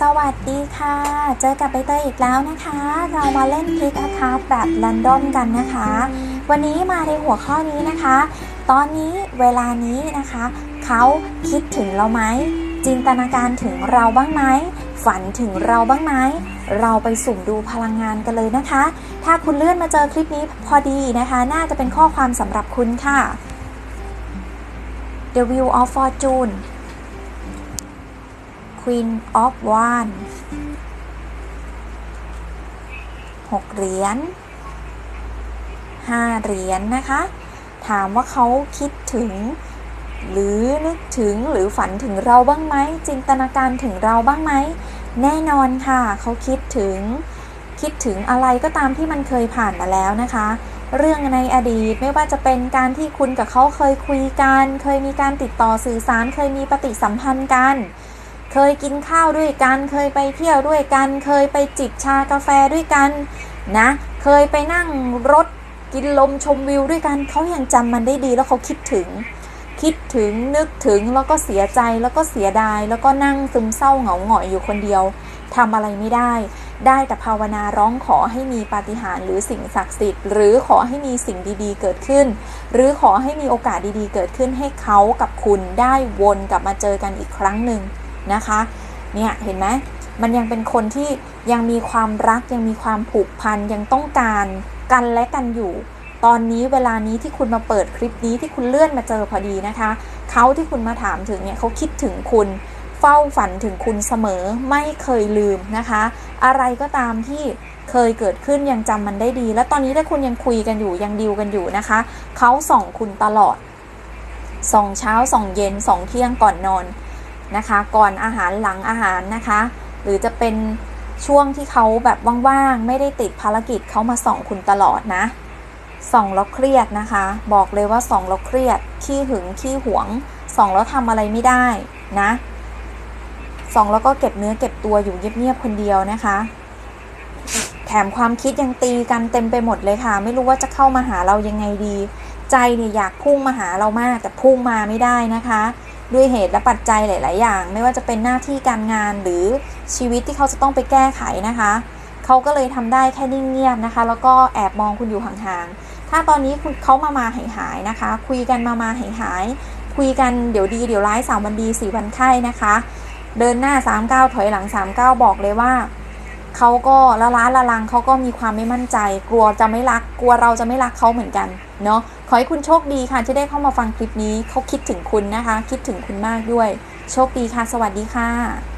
สวัสดีค่ะ เจอกับใบเตยอีกแล้วนะคะ เรามาเล่นพลิกอาคาแบบแรนดอมกันนะคะ วันนี้มาในหัวข้อนี้นะคะ ตอนนี้เวลานี้นะคะ เขาคิดถึงเราไหม จินตนาการถึงเราบ้างไหม ฝันถึงเราบ้างไหม เราไปสุ่มดูพลังงานกันเลยนะคะ ถ้าคุณเลื่อนมาเจอคลิปนี้พอดีนะคะ น่าจะเป็นข้อความสำหรับคุณค่ะ The Wheel of Fortune Queen of Wands หกเหรียญห้าเหรียญนะคะ ถามว่าเขาคิดถึง หรือนึกถึงหรือฝันถึงเราบ้างไหมจินตนาการถึงเราบ้างไหม แน่นอนค่ะ เขาคิดถึง คิดถึงอะไรก็ตามที่มันเคยผ่านมาแล้วนะคะเรื่องในอดีตไม่ว่าจะเป็นการที่คุณกับเขาเคยคุยกัน เคยมีการติดต่อสื่อสาร เคยมีปฏิสัมพันธ์กัน เคยกินข้าวด้วยกัน เคยไปเที่ยวด้วยกัน เคยไปจิบชากาแฟด้วยกันนะ เคยไปนั่งรถกินลมชมวิวด้วยกัน เขายังจำมันได้ดีแล้วเขาคิดถึง คิดถึงนึกถึงแล้วก็เสียใจแล้วก็เสียดาย แล้วก็นั่งซึมเศร้าเหงาหงอยอยู่คนเดียวทำอะไรไม่ได้ ได้แต่ภาวนาร้องขอให้มีปาฏิหาริย์หรือสิ่งศักดิ์สิทธิ์ หรือขอให้มีสิ่งดีๆ เกิดขึ้น หรือขอให้มีโอกาสดีๆ เกิดขึ้นให้เขากับคุณได้วนกลับมาเจอกันอีกครั้งหนึ่ง นะคะ เนี่ยเห็นไหมมันยังเป็นคนที่ยังมีความรักยังมีความผูกพันยังต้องการกันและกันอยู่ ตอนนี้เวลานี้ที่คุณมาเปิดคลิปนี้ที่คุณเลื่อนมาเจอพอดีนะคะเขาที่คุณมาถามถึงเนี่ยเขาคิดถึงคุณเฝ้าฝันถึงคุณเสมอไม่เคยลืมนะคะ อะไรก็ตามที่เคยเกิดขึ้นยังจำมันได้ดี และตอนนี้ถ้าคุณยังคุยกันอยู่ยังดิวกันอยู่นะคะเขาส่องคุณตลอดส่องเช้าส่องเย็นส่องเที่ยงก่อนนอน นะคะ ก่อนอาหารหลังอาหารนะคะ หรือจะเป็นช่วงที่เขาแบบว่างๆ ไม่ได้ติดภารกิจเขามาส่องคุณตลอดนะ ส่องแล้วเครียดนะคะ บอกเลยว่าส่องแล้วเครียด ขี้หึง ขี้หวง ส่องแล้วทำอะไรไม่ได้นะส่องแล้วก็เก็บเนื้อเก็บตัวอยู่เงียบๆคนเดียวนะคะ แถมความคิดยังตีกันเต็มไปหมดเลยค่ะ ไม่รู้ว่าจะเข้ามาหาเรายังไงดี ใจเนี่ยอยากพุ่งมาหาเรามากแต่พุ่งมาไม่ได้นะคะ ด้วยเหตุและปัจจัยหลาย ๆ อย่าง ไม่ว่าจะเป็นหน้าที่การงานหรือชีวิตที่เขาจะต้องไปแก้ไขนะคะเขาก็เลยทำได้แค่นิ่งเงียบนะคะ แล้วก็แอบมองคุณอยู่ห่าง ๆ ถ้าตอนนี้คุณเขามามาหายหายๆนะคะ คุยกันมามาหายหายๆคุยกันเดี๋ยวดีเดี๋ยวร้ายสามวันดีสี่วันไข้นะคะ เดินหน้า 39 ถอยหลัง 39 บอกเลยว่า เขาก็ละล้าละลังเขาก็มีความไม่มั่นใจ กลัวจะไม่รัก กลัวเราจะไม่รักเขาเหมือนกันเนาะขอให้คุณโชคดีค่ะที่ได้เข้ามาฟังคลิปนี้เขาคิดถึงคุณนะคะ คิดถึงคุณมากด้วย โชคดีค่ะ สวัสดีค่ะ